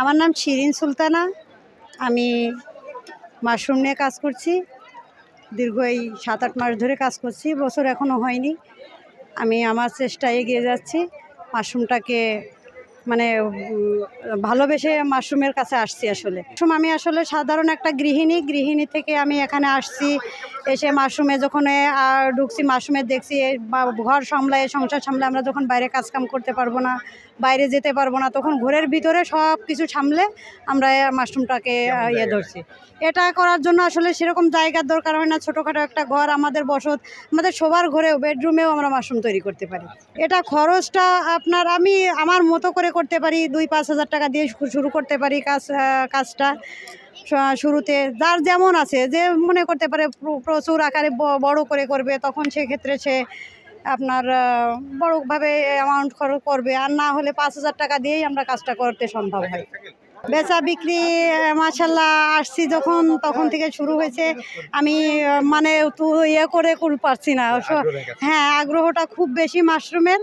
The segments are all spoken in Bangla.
আমার নাম শিরিন সুলতানা। আমি মাশরুম নিয়ে কাজ করছি। দীর্ঘ এই সাত আট মাস ধরে কাজ করছি, বছর এখনও হয়নি। আমি আমার চেষ্টায় এগিয়ে যাচ্ছি। মাশরুমটাকে মানে ভালোবেসে মাশরুমের কাছে আসছি আসলে। মাশরুম আমি আসলে সাধারণ একটা গৃহিণী। গৃহিণী থেকে আমি এখানে আসছি। এসে মাশরুমে যখন ঢুকছি, মাশরুমে দেখছি ঘর সামলায়, সংসার সামলায়, আমরা যখন বাইরে কাজকাম করতে পারব না বাইরে যেতে পারব না। তখন ঘরের ভিতরে সব কিছু সামলে আমরা মাশরুমটাকে ইয়ে ধরছি। এটা করার জন্য আসলে সেরকম জায়গার দরকার হয় না। ছোটোখাটো একটা ঘর আমাদের বসত আমাদের সবার ঘরেও বেডরুমেও আমরা মাশরুম তৈরি করতে পারি। এটা খরচটা আপনার আমি আমার মতো করে করতে পারি দুই পাঁচ হাজার টাকা দিয়ে শুরু করতে পারি কাজ কাজটা শুরুতে। যার যেমন আছে যে মনে করতে পারে প্রচুর আকারে বড় করে করবে তখন সেক্ষেত্রে সে আপনার বড়ভাবে অ্যামাউন্ট খরচ করবে। আর না হলে পাঁচ হাজার টাকা দিয়েই আমরা কাজটা করতে সম্ভব হয়। বেচা বিক্রি মাসাল্লাহ আসছি যখন তখন থেকে শুরু হয়েছে। আমি মানে তো ইয়ে করে করে পারছি না। হ্যাঁ আগ্রহটা খুব বেশি মাশরুমের।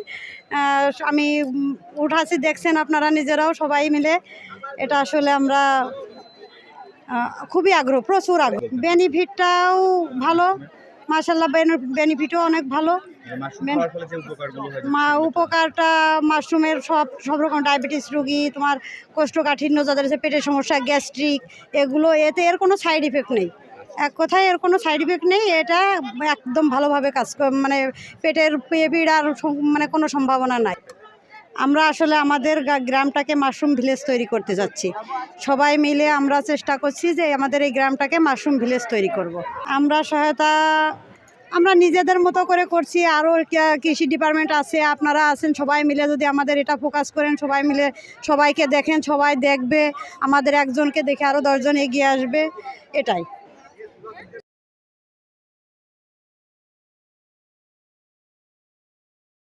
আমি উঠাছি দেখছেন আপনারা নিজেরাও সবাই মিলে। এটা আসলে আমরা খুবই আগ্রহ প্রচুর আগ্রহ। বেনিফিটটাও ভালো। মাসাল্লাহ বেনিফিটও অনেক ভালো। মা উপকারটা মাশরুমের সব সব রকম ডায়াবেটিস রুগী তোমার কোষ্ঠকাঠিন্য যাদের আছে পেটের সমস্যা গ্যাস্ট্রিক এগুলো এতে এর কোনো সাইড ইফেক্ট নেই। এক কথায় এর কোনো সাইড ইফেক্ট নেই এটা একদম ভালোভাবে কাজ মানে পেটের পীড়ার মানে কোনো সম্ভাবনা নাই। আমরা আসলে আমাদের গ্রামটাকে মাশরুম ভিলেজ তৈরি করতে যাচ্ছি। সবাই মিলে আমরা চেষ্টা করছি যে আমাদের এই গ্রামটাকে মাশরুম ভিলেজ তৈরি করব। আমরা সহায়তা আমরা নিজেদের মতো করে করছি আরও কৃষি ডিপার্টমেন্ট আছে, আপনারা আছেন, সবাই মিলে যদি আমাদের এটা ফোকাস করেন, সবাই মিলে সবাইকে দেখেন, সবাই দেখবে, আমাদের একজনকে দেখে আরও দশজন এগিয়ে আসবে, এটাই।